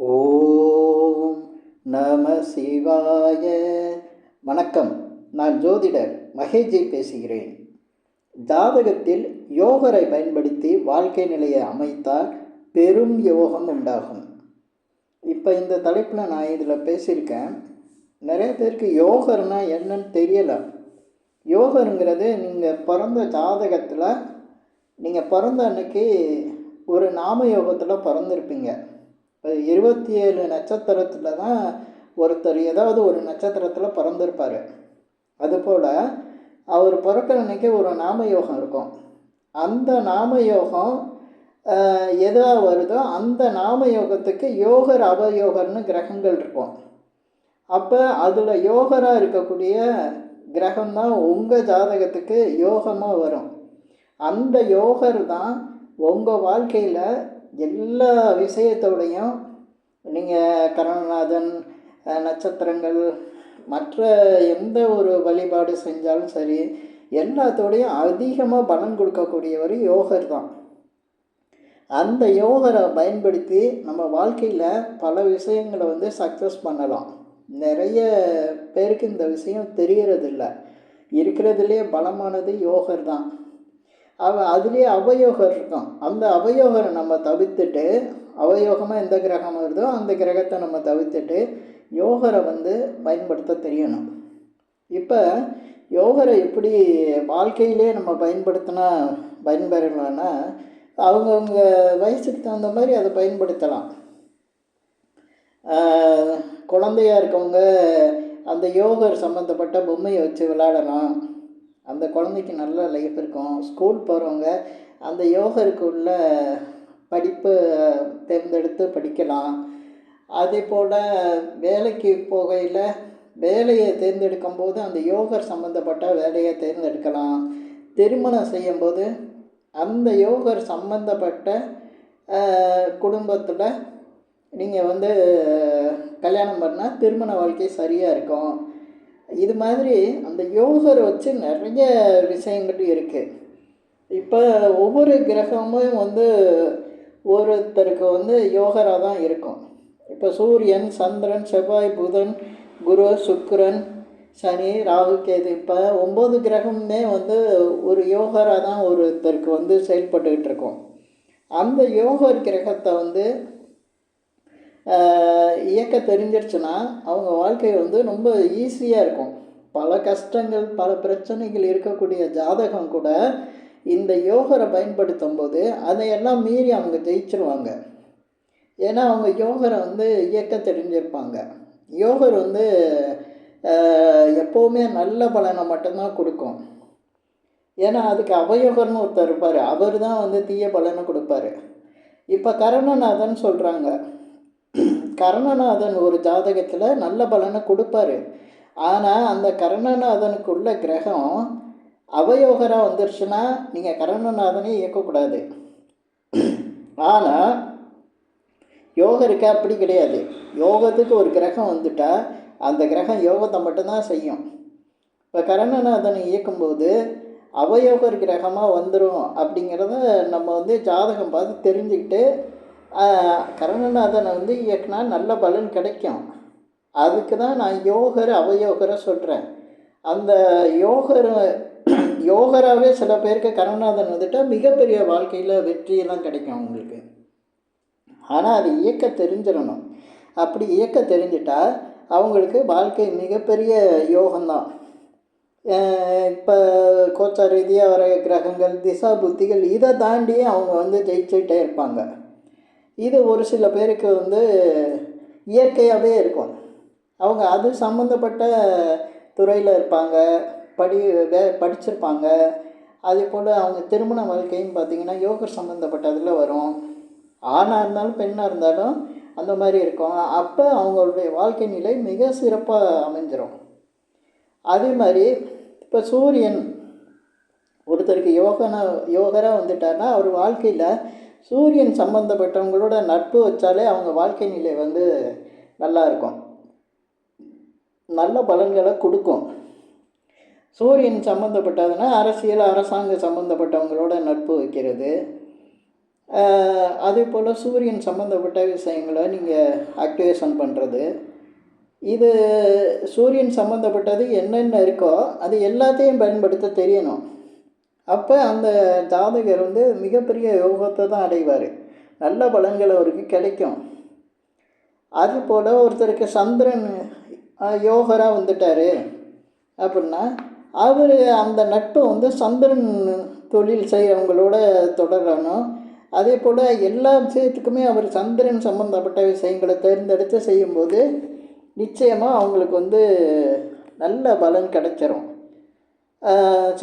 ஓம் நம சிவாய. வணக்கம். நான் ஜோதிடர் மகேஜி பேசுகிறேன். ஜாதகத்தில் யோகரை பயன்படுத்தி வாழ்க்கை நிலையை அமைத்தால் பெரும் யோகம் உண்டாகும். இப்போ இந்த தலைப்பில் நான் இதில் பேசியிருக்கேன். நிறைய பேருக்கு யோகர்னா என்னன்னு தெரியலை. யோகருங்கிறது நீங்கள் பிறந்த ஜாதகத்தில் நீங்கள் பிறந்த அன்னைக்கு ஒரு நாம யோகத்தில் பிறந்திருப்பீங்க. இப்போ இருபத்தி ஏழு நட்சத்திரத்தில் தான் ஒருத்தர் ஏதாவது ஒரு நட்சத்திரத்தில் பிறந்திருப்பார். அதுபோல் அவர் பிறக்கிற அன்னைக்கு ஒரு நாம யோகம் இருக்கும். அந்த நாம யோகம் எதாக வருதோ அந்த நாம யோகத்துக்கு யோகர் அவயோகர்னு கிரகங்கள் இருக்கும். அப்போ அதில் யோகராக இருக்கக்கூடிய கிரகம் தான் உங்கள் ஜாதகத்துக்கு யோகமாக வரும். அந்த யோகர் தான் உங்கள் வாழ்க்கையில் எல்லா விஷயத்தோடையும் நீங்கள் கருணநாதன் நட்சத்திரங்கள் மற்ற எந்த ஒரு வழிபாடு செஞ்சாலும் சரி எல்லாத்தோடையும் அதிகமாக பலன் கொடுக்கக்கூடியவர் யோகர் தான். அந்த யோகரை பயன்படுத்தி நம்ம வாழ்க்கையில் பல விஷயங்களை வந்து சக்ஸஸ் பண்ணலாம். நிறைய பேருக்கு இந்த விஷயம் தெரிகிறதில்ல இருக்கிறதுலே பலமானது யோகர் தான். அவ அதுலேயே அவயோகர் இருக்கும். அந்த அவயோகரை நம்ம தவிர்த்துட்டு அவயோகமாக எந்த கிரகம் வருதோ அந்த கிரகத்தை நம்ம தவிர்த்துட்டு யோகரை வந்து பயன்படுத்த தெரியணும். இப்போ யோகரை எப்படி வாழ்க்கையிலே நம்ம பயன்படுத்தினா பயன்பெறலாம்னா அவங்கவுங்க வயசுக்கு தகுந்த மாதிரி அதை பயன்படுத்தலாம். குழந்தையாக இருக்கவங்க அந்த யோகர் சம்மந்தப்பட்ட பொம்மையை வச்சு விளையாடலாம். அந்த குழந்தைக்கு நல்ல லைஃப் இருக்கும். ஸ்கூல் போகிறவங்க அந்த யோகருக்குள்ள படிப்பு தேர்ந்தெடுத்து படிக்கலாம். அதே போல் வேலைக்கு போகையில் வேலையை தேர்ந்தெடுக்கும் போது அந்த யோகர் சம்மந்தப்பட்ட வேலையை தேர்ந்தெடுக்கலாம். திருமணம் செய்யும்போது அந்த யோகர் சம்மந்தப்பட்ட குடும்பத்தில் நீங்கள் வந்து கல்யாணம் பண்ணால் திருமண வாழ்க்கை சரியாக இருக்கும். இது மாதிரி அந்த யோகரை வச்சு நிறைய விஷயங்கள் இருக்குது இப்போ ஒவ்வொரு கிரகமும் வந்து ஒருத்தருக்கு வந்து யோகராக தான் இருக்கும். இப்போ சூரியன் சந்திரன் செவ்வாய் புதன் குரு சுக்கரன் சனி ராகு கேது இப்போ ஒம்பது கிரகமுமே வந்து ஒரு யோகராக தான் ஒருத்தருக்கு வந்து செயல்பட்டுக்கிட்டு இருக்கோம். அந்த யோகர் கிரகத்தை வந்து இயக்க தெரிஞ்சிருச்சுன்னா அவங்க வாழ்க்கை வந்து ரொம்ப ஈஸியாக இருக்கும். பல கஷ்டங்கள் பல பிரச்சனைகள் இருக்கக்கூடிய ஜாதகம் கூட இந்த யோகரை பயன்படுத்தும் போது அதையெல்லாம் மீறி அவங்க ஜெயிச்சிருவாங்க. ஏன்னா அவங்க யோகரை வந்து இயக்க தெரிஞ்சிருப்பாங்க. யோகர் வந்து எப்போவுமே நல்ல பலனை மட்டும்தான் கொடுக்கும். ஏன்னா அதுக்கு அவயோகர்னு ஒருத்தர் இருப்பார். அவர் தான் வந்து தீய பலனை கொடுப்பாரு. இப்போ கருணநாதன் சொல்கிறாங்க கர்ணநாதன் ஒரு ஜாதகத்தில் நல்ல பலனை கொடுப்பாரு. ஆனால் அந்த கர்ணநாதனுக்குள்ள கிரகம் அவயோகராக வந்துருச்சுன்னா நீங்கள் கர்ணநாதனே இயக்கக்கூடாது. ஆனால் யோகருக்கு அப்படி கிடையாது. யோகத்துக்கு ஒரு கிரகம் வந்துட்டால் அந்த கிரகம் யோகத்தை மட்டும்தான் செய்யும். இப்போ கரணநாதனை இயக்கும்போது அவயோகர் கிரகமாக வந்துடும் அப்படிங்கிறத நம்ம வந்து ஜாதகம் பார்த்து தெரிஞ்சுக்கிட்டு கரணநாதனை வந்து இயக்குனா நல்ல பலன் கிடைக்கும். அதுக்கு தான் நான் யோகர் அவயோகரை சொல்கிறேன் அந்த யோகர் யோகராகவே சில பேருக்கு கரணநாதன் வந்துட்டால் மிகப்பெரிய வாழ்க்கையில் வெற்றியெல்லாம் கிடைக்கும் அவங்களுக்கு. ஆனால் அது இயக்க தெரிஞ்சிடணும். அப்படி இயக்க தெரிஞ்சிட்டால் அவங்களுக்கு வாழ்க்கை மிகப்பெரிய யோகம்தான். இப்போ கோச்சார் ரீதியாக வர கிரகங்கள் திசா புத்திகள் இதை தாண்டியே அவங்க வந்து ஜெயிச்சுட்டே இருப்பாங்க. இது ஒரு சில பேருக்கு வந்து இயற்கையாகவே இருக்கும். அவங்க அது சம்மந்தப்பட்ட துறையில் இருப்பாங்க படி வே படிச்சிருப்பாங்க. அதே போல் அவங்க திருமண வாழ்க்கையும் பார்த்திங்கன்னா யோகர் சம்மந்தப்பட்டதில் வரும். ஆணாக இருந்தாலும் பெண்ணாக இருந்தாலும் அந்த மாதிரி இருக்கும். அப்போ அவங்களுடைய வாழ்க்கை நிலை மிக சிறப்பாக அமைஞ்சிரும். அதே மாதிரி இப்போ சூரியன் ஒருத்தருக்கு யோகனா யோகராக வந்துட்டார்னா அவர் வாழ்க்கையில் சூரியன் சம்மந்தப்பட்டவங்களோட நட்பு வச்சாலே அவங்க வாழ்க்கை நிலை வந்து நல்லா இருக்கும். நல்ல பலன்களை கொடுக்கும். சூரியன் சம்மந்தப்பட்டதுன்னா அரசியல் அரசாங்க சம்மந்தப்பட்டவங்களோட நட்பு வைக்கிறது. அதே போல் சூரியன் சம்மந்தப்பட்ட விஷயங்களை நீங்கள் ஆக்டிவேஷன் பண்ணுறது இது சூரியன் சம்மந்தப்பட்டது என்னென்ன இருக்கோ அது எல்லாத்தையும் பயன்படுத்த தெரியணும். அப்போ அந்த ஜாதகர் வந்து மிகப்பெரிய யோகத்தை தான் அடைவார். நல்ல பலன்கள் அவருக்கு கிடைக்கும். அது போல் ஒருத்தருக்கு சந்திரன் யோகராக வந்துட்டார் அப்படின்னா அவர் அந்த நட்பை வந்து சந்திரன் தொழில் செய்கிறவங்களோட தொடரணும். அதே போல் எல்லா விஷயத்துக்குமே அவர் சந்திரன் சம்மந்தப்பட்ட விஷயங்களை தேர்ந்தெடுத்து செய்யும்போது நிச்சயமாக அவங்களுக்கு வந்து நல்ல பலன் கிடைச்சிரும்.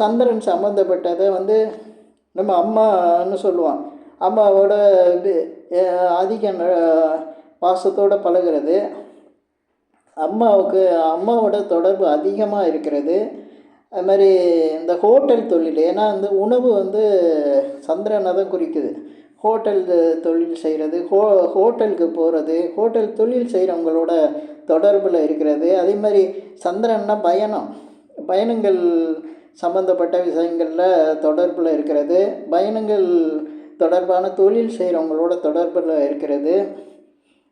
சந்திரன் சம்மந்தப்பட்டதை வந்து நம்ம அம்மான்னு சொல்லுவான் அம்மாவோட இது அதிக பாசத்தோடு பழகிறது பழகுறது. அம்மாவுக்கு அம்மாவோட தொடர்பு அதிகமாக இருக்கிறது. அது மாதிரி இந்த ஹோட்டல் தொழில் ஏன்னா வந்து உணவு வந்து சந்திரனை தான் குறிக்குது. ஹோட்டல் தொழில் செய்கிறது ஹோ ஹோட்டலுக்கு போகிறது ஹோட்டல் தொழில் செய்கிறவங்களோட தொடர்பில் இருக்கிறது. அதே மாதிரி சந்திரன்னா பயணம். பயணங்கள் சம்மந்தப்பட்ட விஷயங்களில் தொடர்பில் இருக்கிறது. பயணங்கள் தொடர்பான தொழில் செய்கிறவங்களோட தொடர்பில் இருக்கிறது.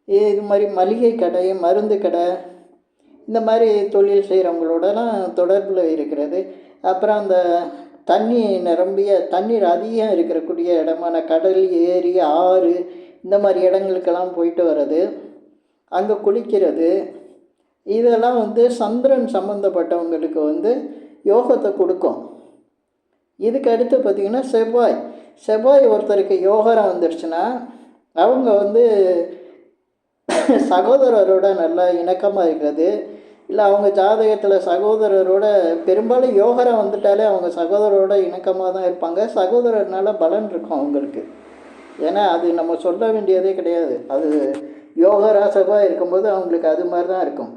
இது மாதிரி மளிகை கடை மருந்து கடை இந்த மாதிரி தொழில் செய்கிறவங்களோடலாம் தொடர்பில் இருக்கிறது. அப்புறம் அந்த தண்ணி நிரம்பிய தண்ணீர் அதிகம் இருக்கக்கூடிய இடமான கடல் ஏரி ஆறு இந்த மாதிரி இடங்களுக்கெல்லாம் போயிட்டு வர்றது. அங்கே குளிக்கிறது. இதெல்லாம் வந்து சந்திரன் சம்மந்தப்பட்டவங்களுக்கு வந்து யோகத்தை கொடுக்கும். இதுக்கு அடுத்து பார்த்திங்கன்னா செவ்வாய். செவ்வாய் ஒருத்தருக்கு யோகரம் வந்துருச்சுன்னா அவங்க வந்து சகோதரரோட நல்லா இணக்கமாக இருக்கிறது. இல்லை அவங்க ஜாதகத்தில் சகோதரரோட பெரும்பாலும் யோகரம் வந்துட்டாலே அவங்க சகோதரரோட இணக்கமாக தான் இருப்பாங்க. சகோதரர்னால பலன் இருக்கும் அவங்களுக்கு. ஏன்னா அது நம்ம சொல்ல வேண்டியதே கிடையாது. அது யோகரா செவ்வாய் இருக்கும்போது அவங்களுக்கு அது மாதிரி தான் இருக்கும்.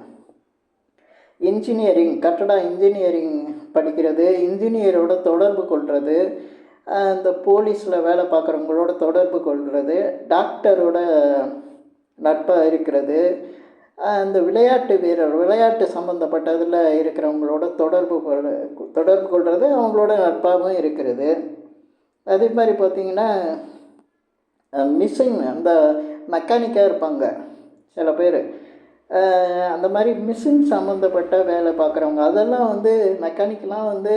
இன்ஜினியரிங் கட்டட இன்ஜினியரிங் படிக்கிறது இன்ஜினியரோட தொடர்பு கொள்வது இந்த போலீஸில் வேலை பார்க்குறவங்களோட தொடர்பு கொள்வது டாக்டரோட நட்பாக இருக்கிறது அந்த விளையாட்டு வீரர் விளையாட்டு சம்மந்தப்பட்டதில் இருக்கிறவங்களோட தொடர்பு கொள் தொடர்பு கொள்வது அவங்களோட நட்பாகவும் இருக்கிறது. அதே மாதிரி பார்த்திங்கன்னா மிஷின் அந்த மெக்கானிக்காக இருப்பாங்க சில பேர். அந்த மாதிரி மிஷின் சம்மந்தப்பட்ட வேலை பார்க்குறவங்க. அதெல்லாம் வந்து மெக்கானிக்கெலாம் வந்து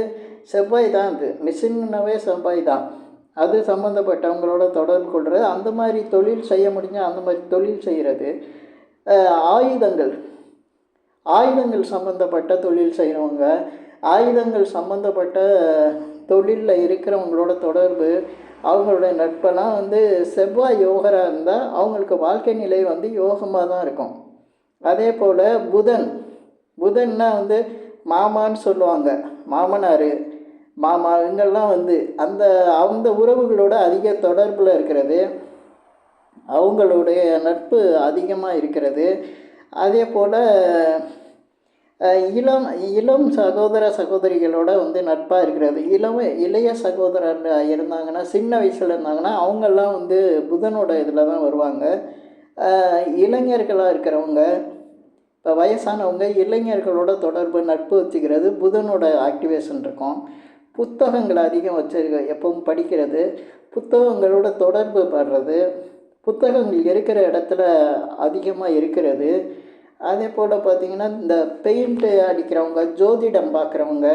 செவ்வாய் தான் அது. மிஷின்னாவே செவ்வாய் தான். அது சம்மந்தப்பட்டவங்களோட தொடர்பு கொள்வது அந்த மாதிரி தொழில் செய்ய முடிஞ்சால் அந்த மாதிரி தொழில் செய்கிறது ஆயுதங்கள். ஆயுதங்கள் சம்மந்தப்பட்ட தொழில் செய்கிறவங்க ஆயுதங்கள் சம்மந்தப்பட்ட தொழிலில் இருக்கிறவங்களோட தொடர்பு அவங்களோட நட்பெல்லாம் வந்து செவ்வாய் யோகராக இருந்தால் அவங்களுக்கு வாழ்க்கை நிலை வந்து யோகமாக தான் இருக்கும். அதே போல் புதன். புதன்னா வந்து மாமான்னு சொல்லுவாங்க. மாமனார் மாமா இவங்கெல்லாம் வந்து அந்த அந்த உறவுகளோட அதிக தொடர்பில் இருக்கிறது. அவங்களுடைய நட்பு அதிகமாக இருக்கிறது. அதே போல் இளம் இளம் சகோதர சகோதரிகளோட வந்து நட்பாக இருக்கிறது. இளம் இளைய சகோதரர் இருந்தாங்கன்னா சின்ன வயசில் இருந்தாங்கன்னா அவங்கெல்லாம் வந்து புதனோட இதில் தான் வருவாங்க. இளைஞர்களாக இருக்கிறவங்க இப்போ வயசானவங்க இளைஞர்களோட தொடர்பு நட்பு வச்சுக்கிறது புதனோட ஆக்டிவேஷன் இருக்கும். புத்தகங்கள் அதிகம் வச்சிருக்க எப்பவும் படிக்கிறது. புத்தகங்களோட தொடர்பு படுறது. புத்தகங்கள் இருக்கிற இடத்துல அதிகமாக இருக்கிறது. அதே போல் பார்த்திங்கன்னா இந்த பெயிண்ட்டு அடிக்கிறவங்க ஜோதிடம் பார்க்குறவங்க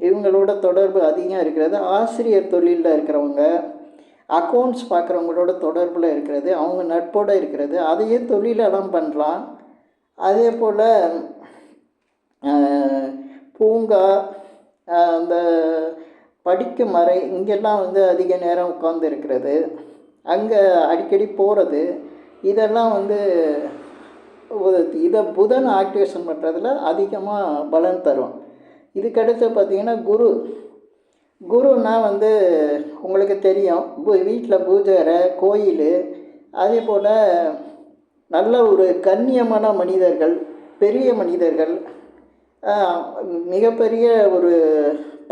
இவங்களோட தொடர்பு அதிகம் இருக்கிறது. ஆசிரியர் தொழிலில் இருக்கிறவங்க அக்கௌண்ட்ஸ் பார்க்குறவங்களோட தொடர்பில் இருக்கிறது அவங்க நட்போடு இருக்கிறது அதையே தொழிலெல்லாம் பண்ணலாம். அதே போல் பூங்கா அந்த படிக்கும் மறை இங்கெல்லாம் வந்து அதிக நேரம் உட்காந்துருக்கிறது அங்கே அடிக்கடி போகிறது இதெல்லாம் வந்து இதை புதன் ஆக்டிவேஷன் பண்ணுறதுல அதிகமாக பலன் தரும். இதுக்கடுத்து பார்த்திங்கன்னா குரு குருன்னா வந்து உங்களுக்கு தெரியும். வீட்டில் பூஜை அறை கோயில். அதே போல் நல்ல ஒரு கண்ணியமான மனிதர்கள் பெரிய மனிதர்கள் மிகப்பெரிய ஒரு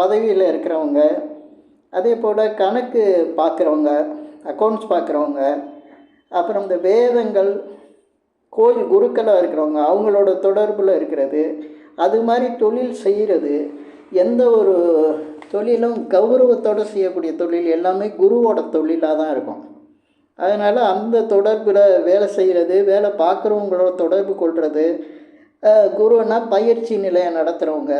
பதவியில் இருக்கிறவங்க. அதே போல் கணக்கு பார்க்குறவங்க அக்கௌண்ட்ஸ் பார்க்குறவங்க. அப்புறம் இந்த வேதங்கள் கோயில் குருக்களாக இருக்கிறவங்க அவங்களோட தொடர்பில் இருக்கிறது. அது மாதிரி தொழில் செய்கிறது எந்த ஒரு தொழிலும் கௌரவத்தோடு செய்யக்கூடிய தொழில் எல்லாமே குருவோட தொழிலாக தான் இருக்கும். அதனால் அந்த தொடர்பில் வேலை செய்கிறது வேலை பார்க்குறவங்களோட தொடர்பு கொள்வது குருன்னா பயிற்சி நிலையம் நடத்துகிறவங்க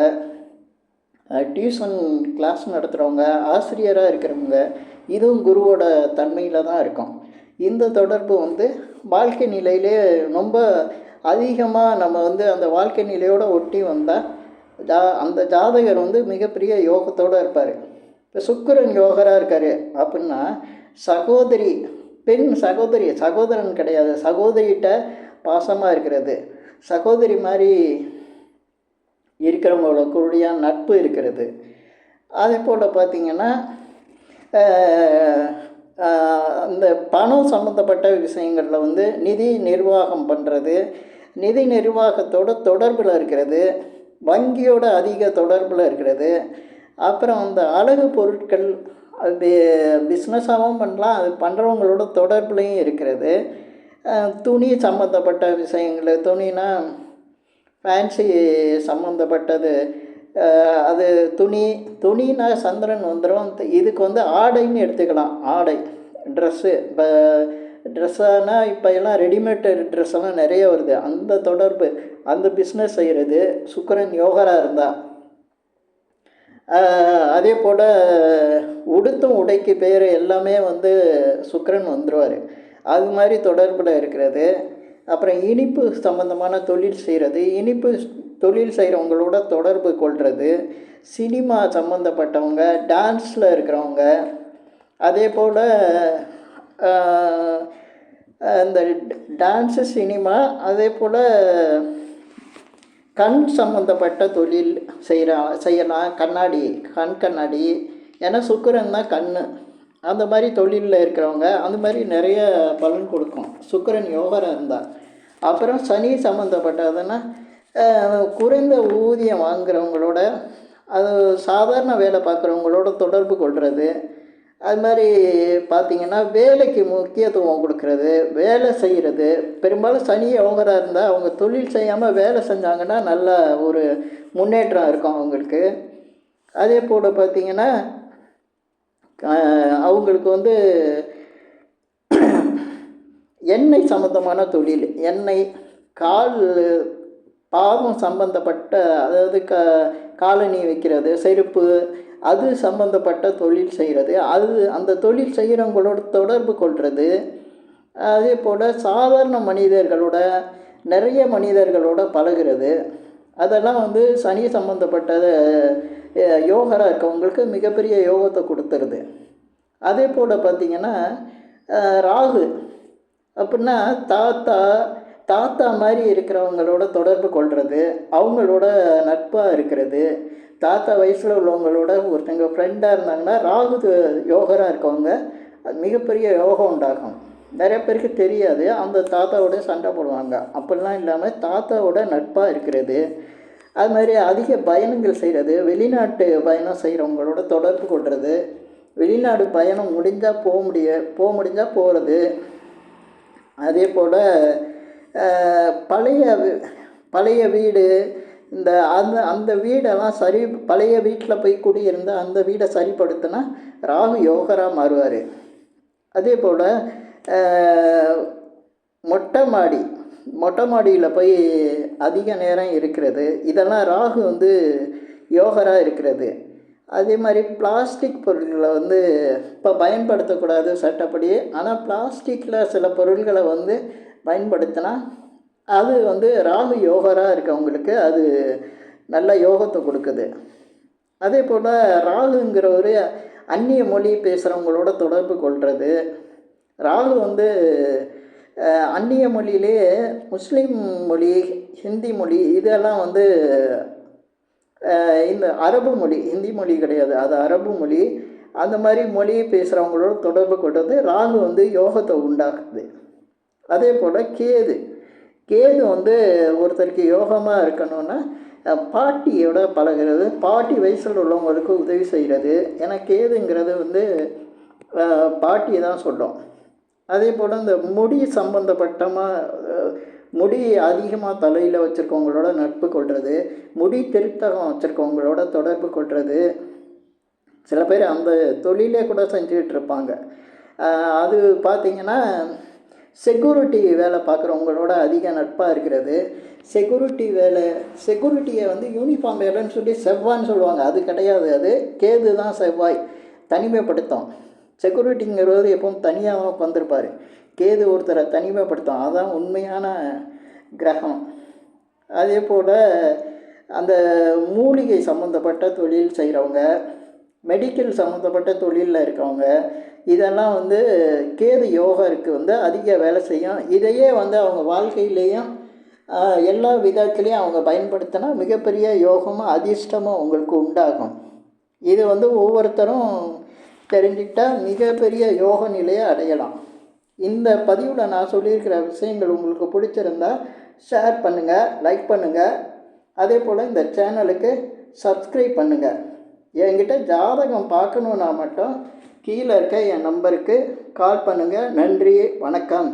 டியூஷன் கிளாஸ் நடத்துகிறவங்க ஆசிரியராக இருக்கிறவங்க இதுவும் குருவோட தன்மையில் தான் இருக்கும். இந்த தொடர்பு வந்து வாழ்க்கை நிலையிலே ரொம்ப அதிகமாக நம்ம வந்து அந்த வாழ்க்கை நிலையோடு ஒட்டி வந்தால் ஜா அந்த ஜாதகர் வந்து மிகப்பெரிய யோகத்தோடு இருப்பார். இப்போ சுக்கரன் யோகராக இருக்கார் அப்படின்னா சகோதரி பெண் சகோதரி சகோதரன் கிடையாது சகோதரிகிட்ட பாசமாக இருக்கிறது. சகோதரி மாதிரி இருக்கிறவங்களோட கூடிய நட்பு இருக்கிறது. அதே போல் பார்த்திங்கன்னா அந்த பணம் சம்மந்தப்பட்ட விஷயங்களில் வந்து நிதி நிர்வாகம் பண்ணுறது நிதி நிர்வாகத்தோட தொடர்பில் இருக்கிறது. வங்கியோட அதிக தொடர்பில் இருக்கிறது. அப்புறம் அந்த அழகு பொருட்கள் அது பிஸ்னஸாகவும் பண்ணலாம் அது பண்ணுறவங்களோட தொடர்புலையும் இருக்கிறது. துணி சம்மந்தப்பட்ட விஷயங்கள் துணினா ஃபேன்சி சம்மந்தப்பட்டது அது துணி துணினா சந்திரன் வந்துடும் இதுக்கு வந்து ஆடைன்னு எடுத்துக்கலாம். ஆடை ட்ரெஸ்ஸு இப்போ ட்ரெஸ்ஸானா இப்போ எல்லாம் ரெடிமேட் ட்ரெஸ் எல்லாம் நிறைய வருது. அந்த தொடர்பு அந்த பிஸ்னஸ் செய்கிறது சுக்கரன் யோகராக இருந்தால் அதே போல் உடுத்தும் உடைக்கு பேர் எல்லாமே வந்து சுக்கரன் வந்துடுவார் அது மாதிரி தொடர்பில் இருக்கிறது. அப்புறம் இனிப்பு சம்மந்தமான தொழில் செய்கிறது இனிப்பு தொழில் செய்கிறவங்களோட தொடர்பு கொள்வது சினிமா சம்மந்தப்பட்டவங்க டான்ஸில் இருக்கிறவங்க அதே போல் இந்த டான்ஸு சினிமா அதே போல் கண் சம்மந்தப்பட்ட தொழில் செய்கிறா செய்யலாம் கண்ணாடி கண் கண்ணாடி ஏன்னா சுக்கரன் தான் கண் அந்த மாதிரி தொழிலில் இருக்கிறவங்க அந்த மாதிரி நிறைய பலன் கொடுக்கும். சுக்கரன் யோகராக இருந்தால் அப்புறம் சனி சம்மந்தப்பட்டதுன்னா குறைந்த ஊதியம் வாங்குறவங்களோட அது சாதாரண வேலை பார்க்குறவங்களோட தொடர்பு கொள்வது அது மாதிரி பார்த்திங்கன்னா வேலைக்கு முக்கியத்துவம் கொடுக்கறது வேலை செய்கிறது பெரும்பாலும் சனி அவங்கராக இருந்தால் அவங்க தொழில் செய்யாமல் வேலை செஞ்சாங்கன்னா நல்ல ஒரு முன்னேற்றம் இருக்கும் அவங்களுக்கு. அதே போல் பார்த்திங்கன்னா அவங்களுக்கு வந்து எண்ணெய் சம்மந்தமான தொழில் எண்ணெய் கால் பாதம் சம்பந்தப்பட்ட அதாவது க காலனி வைக்கிறது செருப்பு அது சம்பந்தப்பட்ட தொழில் செய்கிறது. அது அந்த தொழில் செய்கிறவங்களோட தொடர்பு கொள்வது அதே போல் சாதாரண மனிதர்களோட நிறைய மனிதர்களோட பழகிறது. அதெல்லாம் வந்து சனி சம்மந்தப்பட்ட யோகராக இருக்கவங்களுக்கு மிகப்பெரிய யோகத்தை கொடுத்துருது. அதே போல் பார்த்திங்கன்னா ராகு அப்படின்னா தாத்தா தாத்தா மாதிரி இருக்கிறவங்களோட தொடர்பு கொள்வது அவங்களோட நட்பாக இருக்கிறது தாத்தா வயசில் உள்ளவங்களோட ஒருத்தங்க ஃப்ரெண்டாக இருந்தாங்கன்னா ராகு யோகராக இருக்கவங்க அது மிகப்பெரிய யோகம் உண்டாகும். நிறைய பேருக்கு தெரியாது அந்த தாத்தாவோட சண்டை போடுவாங்க. அப்படிலாம் இல்லாமல் தாத்தாவோட நட்பாக இருக்கிறது. அது மாதிரி அதிக பயணங்கள் செய்கிறது வெளிநாட்டு பயணம் செய்கிறவங்களோட தொடர்பு கொள்வது வெளிநாடு பயணம் முடிஞ்சால் போக முடிய போக முடிஞ்சால் போகிறது அதே போல் பழைய பழைய வீடு இந்த அந்த அந்த வீடெல்லாம் சரி பழைய வீட்டில் போய் குடியிருந்த அந்த வீடை சரிப்படுத்தினா ராகு யோகராக மாறுவார் அதே போல் மொட்டை மாடி மொட்டை மாடியில் போய் அதிக நேரம் இருக்கிறது. இதெல்லாம் ராகு வந்து யோகராக இருக்கிறது. அதே மாதிரி பிளாஸ்டிக் பொருட்களை வந்து இப்போ பயன்படுத்தக்கூடாது சட்டப்படி. ஆனால் பிளாஸ்டிக்கில் சில பொருள்களை வந்து பயன்படுத்தினா அது வந்து ராகு யோகராக இருக்கவங்களுக்கு அது நல்ல யோகத்தை கொடுக்குது. அதே போல் ராகுங்கிற ஒரு அந்நிய மொழி பேசுகிறவங்களோட தொடர்பு கொள்வது ராகு வந்து அந்நிய மொழியிலே முஸ்லீம் மொழி ஹிந்தி மொழி இதெல்லாம் வந்து இந்த அரபு மொழி ஹிந்தி மொழி கிடையாது. அது அரபு மொழி. அந்த மாதிரி மொழி பேசுகிறவங்களோட தொடர்பு கொண்டது ராகு வந்து யோகத்தை உண்டாக்குது. அதே போல் கேது. கேது வந்து ஒருத்தருக்கு யோகமாக இருக்கணும்னா பாட்டியோட பழகிறது பாட்டி வயசில் உள்ளவங்களுக்கு உதவி செய்கிறது ஏன்னா கேதுங்கிறது வந்து பாட்டி தான் சொல்லும். அதே போல் இந்த முடி சம்பந்தப்பட்டமாக முடி அதிகமாக தலையில் வச்சுருக்கவங்களோட நட்பு கொள்வது முடி திருத்தகம் வச்சுருக்கவங்களோட தொடர்பு கொள்வது சில பேர் அந்த தொழிலே கூட செஞ்சுக்கிட்டு இருப்பாங்க. அது பார்த்தீங்கன்னா செக்யூரிட்டி வேலை பார்க்குறவங்களோட அதிக நட்பாக இருக்கிறது. செக்யூரிட்டி வேலை செக்யூரிட்டியை வந்து யூனிஃபார்ம் வேலைன்னு சொல்லி செவ்வான்னு சொல்லுவாங்க. அது கிடையாது. அது கேது தான் செவ்வாய். தனிமைப்படுத்தும். செக்யூரிட்டிங்கிறது எப்பவும் தனியாக தான் உட்காந்துருப்பார் கேது ஒருத்தரை தனிமைப்படுத்தும். அதுதான் உண்மையான கிரகம். அதே போல் அந்த மூலிகை சம்மந்தப்பட்ட தொழில் செய்கிறவங்க மெடிக்கல் சம்மந்தப்பட்ட தொழிலில் இருக்கவங்க இதெல்லாம் வந்து கேது யோகருக்கு வந்து அதிக வேலை செய்யும். இதையே வந்து அவங்க வாழ்க்கையிலேயும் எல்லா விதத்துலேயும் அவங்க பயன்படுத்தினா மிகப்பெரிய யோகமும் அதிர்ஷ்டமும் உங்களுக்கு உண்டாகும். இது வந்து ஒவ்வொருத்தரும் தெரிஞ்சுக்கிட்டால் மிகப்பெரிய யோக நிலையை அடையலாம். இந்த பதிவில் நான் சொல்லியிருக்கிற விஷயங்கள் உங்களுக்கு பிடிச்சிருந்தா ஷேர் பண்ணுங்கள் லைக் பண்ணுங்கள் அதே போல் இந்த சேனலுக்கு சப்ஸ்கிரைப் பண்ணுங்கள் என்கிட்ட ஜாதகம் பார்க்கணுன்னா மட்டும் கீழே இருக்க என் நம்பருக்கு கால் பண்ணுங்கள் நன்றி வணக்கம்.